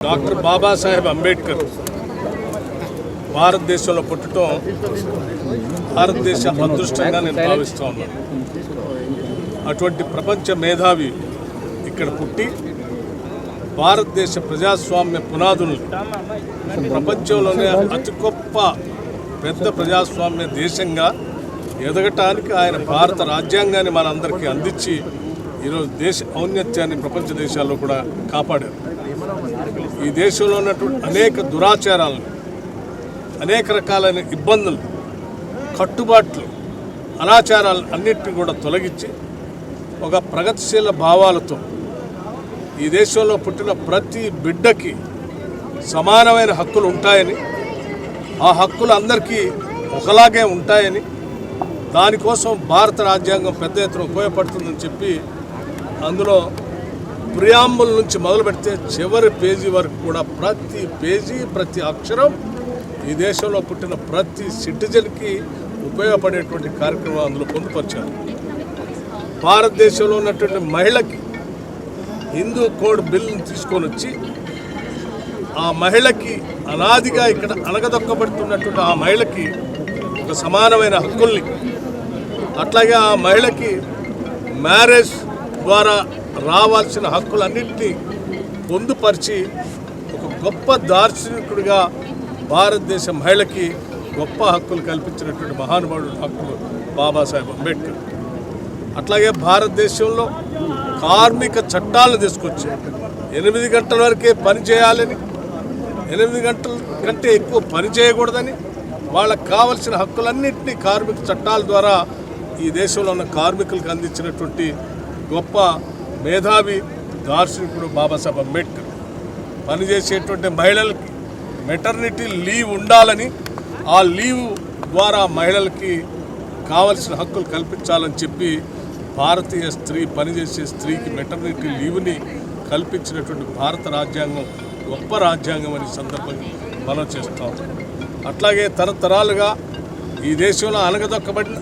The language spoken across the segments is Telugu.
డాక్టర్ బాబాసాహెబ్ అంబేద్కర్ భారతదేశంలో పుట్టడం భారతదేశ అదృష్టంగా నేను భావిస్తూ ఉన్నాను. అటువంటి ప్రపంచ మేధావి ఇక్కడ పుట్టి భారతదేశ ప్రజాస్వామ్య పునాదులు ప్రపంచంలోనే అతి గొప్ప పెద్ద ప్రజాస్వామ్య దేశంగా ఎదగటానికి ఆయన భారత రాజ్యాంగాన్ని మనందరికీ అందించి ఈరోజు దేశ ఔన్నత్యాన్ని ప్రపంచ దేశాల్లో కూడా కాపాడారు. ఈ దేశంలో ఉన్నటువంటి అనేక దురాచారాలను అనేక రకాలైన ఇబ్బందులు కట్టుబాట్లు అనాచారాలు అన్నింటినీ కూడా తొలగించి ఒక ప్రగతిశీల భావాలతో ఈ దేశంలో పుట్టిన ప్రతి బిడ్డకి సమానమైన హక్కులు ఉంటాయని ఆ హక్కులు అందరికీ ఒకలాగే ఉంటాయని దానికోసం భారత రాజ్యాంగం పెద్ద ఎత్తున ఉపయోగపడుతుందని చెప్పి అందులో ప్రియాంబుల్ నుంచి మొదలు పెడితే చివరి పేజీ వరకు కూడా ప్రతి పేజీ ప్రతి అక్షరం ఈ దేశంలో పుట్టిన ప్రతి సిటిజన్కి ఉపయోగపడేటువంటి కార్యక్రమం అందులో పొందుపరిచారు. భారతదేశంలో ఉన్నటువంటి మహిళకి హిందూ కోడ్ బిల్ని తీసుకొని వచ్చి ఆ మహిళకి అనాదిగా ఇక్కడ అణగదొక్కబడుతున్నటువంటి ఆ మహిళకి ఒక సమానమైన హక్కుల్ని అట్లాగే ఆ మహిళకి మ్యారేజ్ ద్వారా రావాల్సిన హక్కులన్నింటినీ పొందుపరిచి ఒక గొప్ప దార్శనికుడిగా భారతదేశ మహిళకి గొప్ప హక్కులు కల్పించినటువంటి మహానుభావుడు హక్కులు బాబాసాహెబ్ అంబేద్కర్. అట్లాగే భారతదేశంలో కార్మిక చట్టాలను తీసుకొచ్చాయి ఎనిమిది గంటల వరకే పని చేయాలని ఎనిమిది గంటల కంటే ఎక్కువ పని చేయకూడదని వాళ్ళకు కావలసిన హక్కులన్నింటినీ కార్మిక చట్టాల ద్వారా ఈ దేశంలో ఉన్న కార్మికులకు అందించినటువంటి గొప్ప మేధావి దార్శనికుడు బాబాసాహెబ్ అంబేద్కర్. పనిచేసేటువంటి మహిళలకి మెటర్నిటీ లీవ్ ఉండాలని ఆ లీవ్ ద్వారా మహిళలకి కావలసిన హక్కులు కల్పించాలని చెప్పి భారతీయ స్త్రీ పనిచేసే స్త్రీకి మెటర్నిటీ లీవ్ని కల్పించినటువంటి భారత రాజ్యాంగం గొప్ప రాజ్యాంగం అనే సందర్భంగా మనం చేస్తాం. అట్లాగే తరతరాలుగా ఈ దేశంలో అనగదొక్కబడిన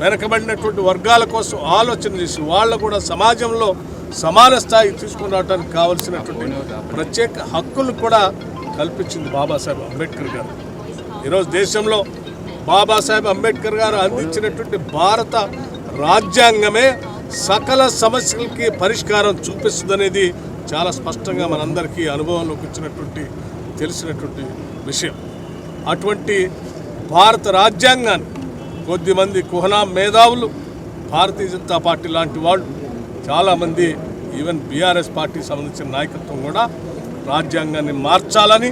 వెనకబడినటువంటి వర్గాల కోసం ఆలోచన చేసి వాళ్ళు కూడా సమాజంలో సమాన స్థాయి తీసుకుని రావడానికి కావలసినటువంటి ప్రత్యేక హక్కులు కూడా కల్పించింది బాబాసాహెబ్ అంబేద్కర్ గారు. ఈరోజు దేశంలో బాబాసాహెబ్ అంబేద్కర్ గారు అందించినటువంటి భారత రాజ్యాంగమే సకల సమస్యలకి పరిష్కారం చూపిస్తుందనేది చాలా స్పష్టంగా మనందరికీ అనుభవంలోకి వచ్చినటువంటి తెలిసినటువంటి విషయం. అటువంటి భారత రాజ్యాంగాన్ని కొద్దిమంది కుహనా మేధావులు భారతీయ జనతా పార్టీ లాంటి వాళ్ళు చాలామంది ఈవెన్ బీఆర్ఎస్ పార్టీకి సంబంధించిన నాయకత్వం కూడా రాజ్యాంగాన్ని మార్చాలని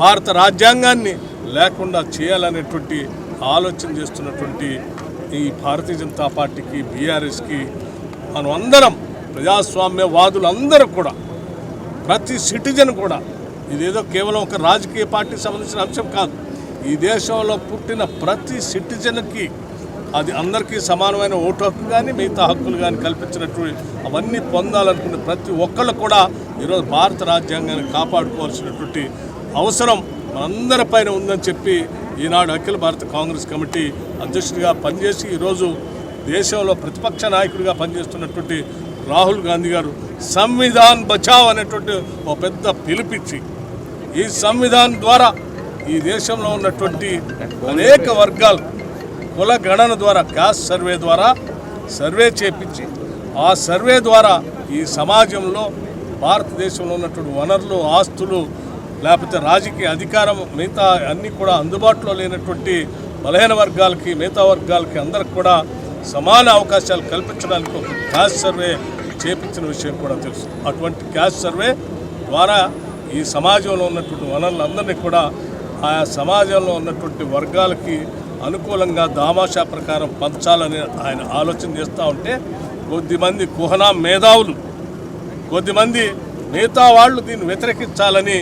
భారత రాజ్యాంగాన్ని లేకుండా చేయాలనేటువంటి ఆలోచన చేస్తున్నటువంటి ఈ భారతీయ జనతా పార్టీకి బీఆర్ఎస్కి మనం అందరం ప్రజాస్వామ్యవాదులందరూ కూడా ప్రతి సిటిజన్ కూడా ఇదేదో కేవలం ఒక రాజకీయ పార్టీకి సంబంధించిన అంశం కాదు. ఈ దేశంలో పుట్టిన ప్రతి సిటిజన్కి అది అందరికీ సమానమైన ఓటు హక్కు కానీ మిగతా హక్కులు కానీ కల్పించినటువంటి అవన్నీ పొందాలనుకునే ప్రతి ఒక్కళ్ళు కూడా ఈరోజు భారత రాజ్యాంగాన్ని కాపాడుకోవాల్సినటువంటి అవసరం మనందరిపైన ఉందని చెప్పి ఈనాడు అఖిల భారత కాంగ్రెస్ కమిటీ అధ్యక్షుడిగా పనిచేసి ఈరోజు దేశంలో ప్రతిపక్ష నాయకుడిగా పనిచేస్తున్నటువంటి రాహుల్ గాంధీ గారు సంవిధాన్ బచావ్ అనేటువంటి ఒక పెద్ద పిలిపించి ఈ సంవిధాన్ ద్వారా ఈ దేశంలో ఉన్నటువంటి అనేక వర్గాలు కుల గణన ద్వారా క్యాస్ట్ సర్వే ద్వారా సర్వే చేపించి ఆ సర్వే ద్వారా ఈ సమాజంలో భారతదేశంలో ఉన్నటువంటి వనరులు ఆస్తులు లేకపోతే రాజకీయ అధికారం మిగతా అన్నీ కూడా అందుబాటులో లేనటువంటి బలహీన వర్గాలకి మిగతా వర్గాలకి అందరికి కూడా సమాన అవకాశాలు కల్పించడానికి ఒక క్యాస్ట్ సర్వే చేపించిన విషయం కూడా తెలుసు. అటువంటి క్యాష్ సర్వే ద్వారా ఈ సమాజంలో ఉన్నటువంటి వనరులందరినీ కూడా ఆయా సమాజంలో ఉన్నటువంటి వర్గాలకి అనుకూలంగా దామాషా ప్రకారం పంచాలని ఆయన ఆలోచన చేస్తూ ఉంటే కొద్దిమంది కుహనా మేధావులు కొద్దిమంది మిగతా వాళ్ళు దీన్ని వ్యతిరేకించాలని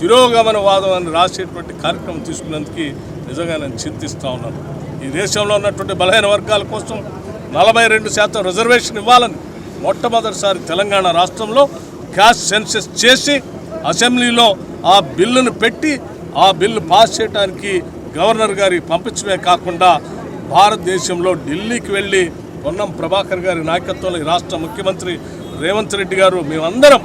తిరోగమనవాదం అని రాసేటువంటి కార్యక్రమం తీసుకున్నందుకు నిజంగా నేను చింతిస్తూ ఉన్నాను. ఈ దేశంలో ఉన్నటువంటి బలహీన వర్గాల కోసం నలభై రెండు శాతం రిజర్వేషన్ ఇవ్వాలని మొట్టమొదటిసారి తెలంగాణ రాష్ట్రంలో క్యాష్ సెన్సెస్ చేసి అసెంబ్లీలో ఆ బిల్లును పెట్టి ఆ బిల్లు పాస్ చేయడానికి గవర్నర్ గారి పంపించడమే కాకుండా భారతదేశంలో ఢిల్లీకి వెళ్ళి పొన్నం ప్రభాకర్ గారి నాయకత్వంలో ఈ రాష్ట్ర ముఖ్యమంత్రి రేవంత్ రెడ్డి గారు మేమందరం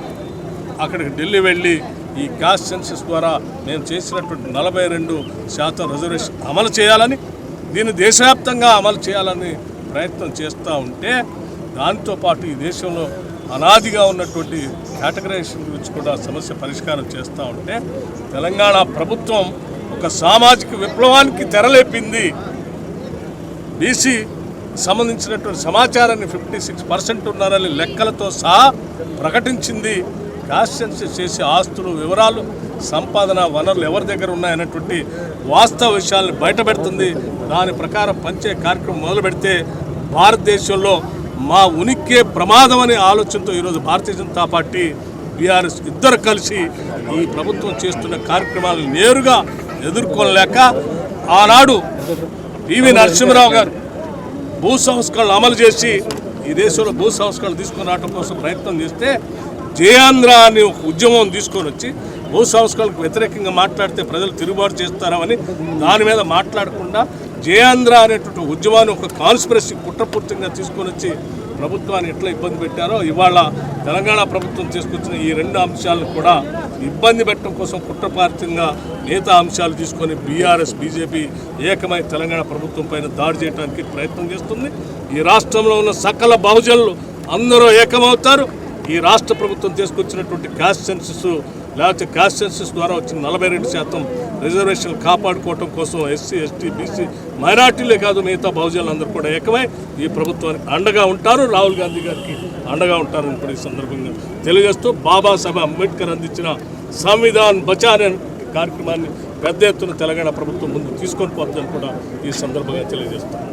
అక్కడికి ఢిల్లీ వెళ్ళి ఈ క్యాష్ సెన్సెస్ ద్వారా మేము చేసినటువంటి నలభై రెండు శాతం రిజర్వేషన్ అమలు చేయాలని దీన్ని దేశవ్యాప్తంగా అమలు చేయాలని ప్రయత్నం చేస్తూ ఉంటే దాంతోపాటు ఈ దేశంలో అనాదిగా ఉన్నటువంటి కేటగరైజేషన్ గురించి కూడా సమస్య పరిష్కారం చేస్తూ ఉంటే తెలంగాణ ప్రభుత్వం ఒక సామాజిక విప్లవానికి తెరలేపింది. బీసీ సంబంధించినటువంటి సమాచారాన్ని ఫిఫ్టీ సిక్స్ పర్సెంట్ ఉన్నారని లెక్కలతో సహా ప్రకటించింది. క్యాష్ చేసే ఆస్తులు వివరాలు సంపాదన వనరులు ఎవరి దగ్గర ఉన్నాయనేటువంటి వాస్తవ విషయాల్ని బయటపెడుతుంది. దాని ప్రకారం పంచే కార్యక్రమం మొదలు పెడితే భారతదేశంలో మా ఉనికే ప్రమాదం అనే ఆలోచనతో ఈరోజు భారతీయ జనతా పార్టీ బీఆర్ఎస్ ఇద్దరు కలిసి ఈ ప్రభుత్వం చేస్తున్న కార్యక్రమాలను నేరుగా ఎదుర్కోలేక ఆనాడు పివి నరసింహరావు గారు భూ సంస్కరణలు అమలు చేసి ఈ దేశంలో భూ సంస్కరణలు తీసుకొని రావడం కోసం ప్రయత్నం చేస్తే జయాంధ్ర అనే ఒక ఉద్యమం తీసుకొని వచ్చి భూ సంస్కరణకు వ్యతిరేకంగా మాట్లాడితే ప్రజలు తిరుగుబాటు చేస్తారని దాని మీద మాట్లాడకుండా జయాంధ్ర అనేటువంటి ఉద్యమాన్ని ఒక కాన్స్పిరసీ కుట్రపూర్తిగా తీసుకొని వచ్చి ప్రభుత్వాన్ని ఎట్లా ఇబ్బంది పెట్టారో ఇవాళ తెలంగాణ ప్రభుత్వం తీసుకొచ్చిన ఈ రెండు అంశాలను కూడా ఇబ్బంది పెట్టడం కోసం కుట్రపారితంగా మిగతా అంశాలు తీసుకొని బీఆర్ఎస్ బీజేపీ ఏకమై తెలంగాణ ప్రభుత్వం పైన దాడి చేయడానికి ప్రయత్నం చేస్తుంది. ఈ రాష్ట్రంలో ఉన్న సకల బహుజనులు అందరూ ఏకమవుతారు. ఈ రాష్ట్ర ప్రభుత్వం తీసుకొచ్చినటువంటి క్యాష్ సెన్సెస్ లేకపోతే క్యాస్ట్ ద్వారా వచ్చిన నలభై రెండు శాతం రిజర్వేషన్ కాపాడుకోవటం కోసం ఎస్సీ ఎస్టీ బీసీ మైనార్టీలే కాదు మిగతా బహుజనులందరూ కూడా ఏకమై ఈ ప్రభుత్వానికి అండగా ఉంటారు. రాహుల్ గాంధీ గారికి అండగా ఉంటారని కూడా ఈ సందర్భంగా తెలియజేస్తూ బాబాసాహెబ్ అంబేద్కర్ అందించిన సంవిధాన్ బచా కార్యక్రమాన్ని పెద్ద ఎత్తున తెలంగాణ ప్రభుత్వం ముందు తీసుకొని పోతుందని కూడా ఈ సందర్భంగా తెలియజేస్తాను